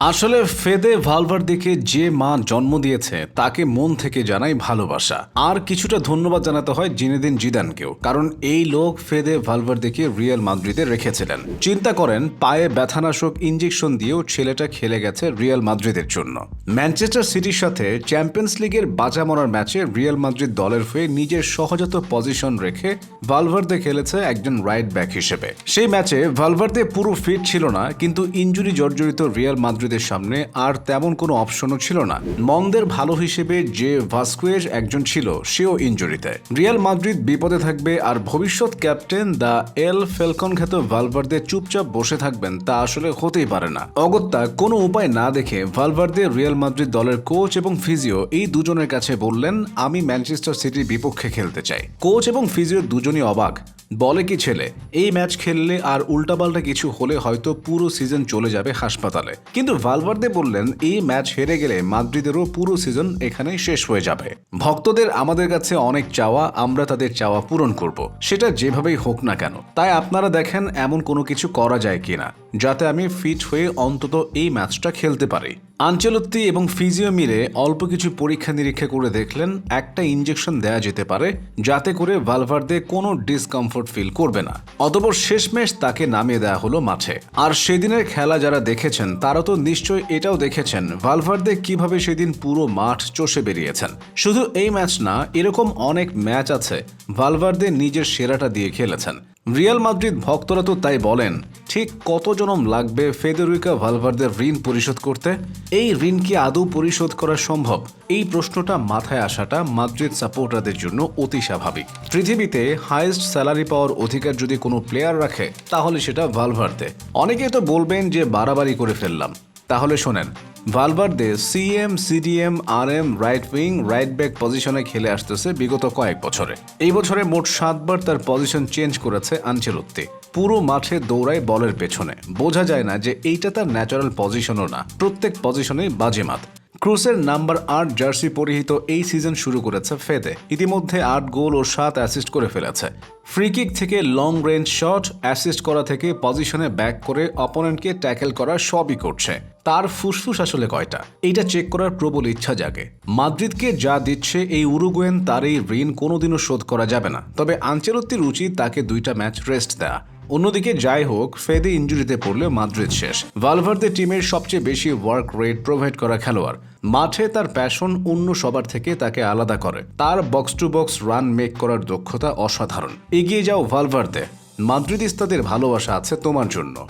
আসলে ফেদে ভালভার্দেকে যে মা জন্ম দিয়েছে, তাকে মন থেকে জানাই ভালোবাসা। আর কিছুটা ধন্যবাদ জানাতে হয় জিনেদিন জিদানকেও, কারণ এই লোক ফেদে ভালভার্দেকে রিয়াল মাদ্রিদে রেখেছিলেন। চিন্তা করেন, পায়ে ব্যথানাশক ইঞ্জেকশন দিয়েও ছেলেটা খেলে গেছে রিয়াল মাদ্রিদের জন্য। ম্যানচেস্টার সিটির সাথে চ্যাম্পিয়ন্স লিগের বাঁচা মরার ম্যাচে রিয়াল মাদ্রিদ দলের হয়ে নিজের সহজাত পজিশন রেখে ভালভার্দে খেলেছে একজন রাইট ব্যাক হিসেবে। সেই ম্যাচে ভালভার্দে পুরো ফিট ছিল না, কিন্তু ইঞ্জুরি জর্জরিত রিয়াল মাদ্রিদের সামনে আর তেমন কোনো অপশনও ছিল না। মন্দের ভালো হিসেবে যে ভাস্কুয়েজ একজন ছিল, সেও ইঞ্জুরিতে রিয়াল মাদ্রিদ বিপদে থাকবে আর ভবিষ্যৎ ক্যাপ্টেন দ্য এল ফেলকন খ্যাত ভালভার্দে চুপচাপ বসে থাকবেন, তা আসলে হতেই পারে না। অগত্যা, কোনো উপায় না দেখে ভালভার্দে রিয়াল মাদ্রিদ দলের কোচ এবং ফিজিও এই দুজনের কাছে বললেন, আমি ম্যানচেস্টার সিটির বিপক্ষে খেলতে চাই। কোচ এবং ফিজিও দুজনই অবাক। বলে কি ছেলে? এই ম্যাচ খেললে আর উল্টাপাল্টা কিছু হলে হয়তো পুরো সিজন চলে যাবে হাসপাতালে। কিন্তু ভালভার্দে বললেন, এই ম্যাচ হেরে গেলে মাদ্রিদেরও পুরো সিজন এখানে শেষ হয়ে যাবে। ভক্তদের আমাদের কাছে অনেক চাওয়া, আমরা তাদের চাওয়া পূরণ করব। সেটা যেভাবেই হোক না কেন। তাই আপনারা দেখেন এমন কোনো কিছু করা যায় কিনা, যাতে আমি ফিট হয়ে অন্তত এই ম্যাচটা খেলতে পারি। আঞ্চলত্তি এবং ফিজিও মিলে অল্প কিছু পরীক্ষা নিরীক্ষা করে দেখলেন একটা ইঞ্জেকশন দেয়া যেতে পারে, যাতে করে ভালভার্দে কোনো ডিসকমফোর্ট ফিল করবে না। অতপর শেষমেশ তাকে নামিয়ে দেওয়া হলো মাঠে। আর সেদিনের খেলা যারা দেখেছেন, তারা তো নিশ্চয়ই এটাও দেখেছেন ভালভার্দে কীভাবে সেদিন পুরো মাঠ চষে বেরিয়েছেন। শুধু এই ম্যাচ না, এরকম অনেক ম্যাচ আছে ভালভার্দে নিজের সেরাটা দিয়ে খেলেছেন। রিয়াল মাদ্রিদ ভক্তরা তো তাই বলেন, ঠিক কত জনম লাগবে ফেদেরিকা ভালভার্দের ঋণ পরিশোধ করতে? এই ঋণ কি আদৌ পরিশোধ করা সম্ভব? এই প্রশ্নটা মাথায় আসাটা মাদ্রিদ সাপোর্টারদের জন্য অতি স্বাভাবিক। পৃথিবীতে হাইয়েস্ট স্যালারি পাওয়ার অধিকার যদি কোনো প্লেয়ার রাখে, তাহলে সেটা ভালভার্দে অনেকেই তো বলবেন যে বাড়াবাড়ি করে ফেললাম। তাহলে শোনেন ভালভার্দে সিএম, সিডিএম আর M right wing, right back পজিশনে খেলে আসতেছে বিগত কয়েক বছরে। এই বছরে মোট সাতবার তার পজিশন চেঞ্জ করেছে আঞ্চেলত্তি পুরো মাঠে দৌড়ায় বলের পেছনে। বোঝা যায় না যে এইটা তার ন্যাচারাল পজিশনও না। প্রত্যেক পজিশনেই বাজেমাত। ক্রুসের নাম্বার আট জার্সি পরিহিত এই সিজন শুরু করেছে ফেদে। ইতিমধ্যে আট গোল ও সাত অ্যাসিস্ট করে ফেলেছে। ফ্রি কিক থেকে লং রেঞ্জ শট, অ্যাসিস্ট করা থেকে পজিশনে ব্যাক করে অপোনেন্টকে ট্যাকেল করা সবই করছে। তার ফুসফুস আসলে কয়টা? এইটা চেক করার প্রবল ইচ্ছা জাগে। মাদ্রিদকে যা দিচ্ছে এই উরুগুয়েন, তার এই ঋণ কোনোদিনও শোধ করা যাবে না। তবে আঞ্চলত্তির উচিত তাকে দুইটা ম্যাচ রেস্ট দেয়া। অন্যদিকে যাই হোক, ফেদে ইঞ্জুরিতে পড়লে মাদ্রিদ শেষ। ভালভার্দে টিমের সবচেয়ে বেশি ওয়ার্ক রেট প্রোভাইড করা খেলোয়াড়। মাঠে তার প্যাশন অন্য সবার থেকে তাকে আলাদা করে। তার box to box run make করার দক্ষতা অসাধারণ। এগিয়ে যাও ভালভার্দে। মাদ্রিদিস্তাদের ভালোবাসা আছে তোমার জন্য।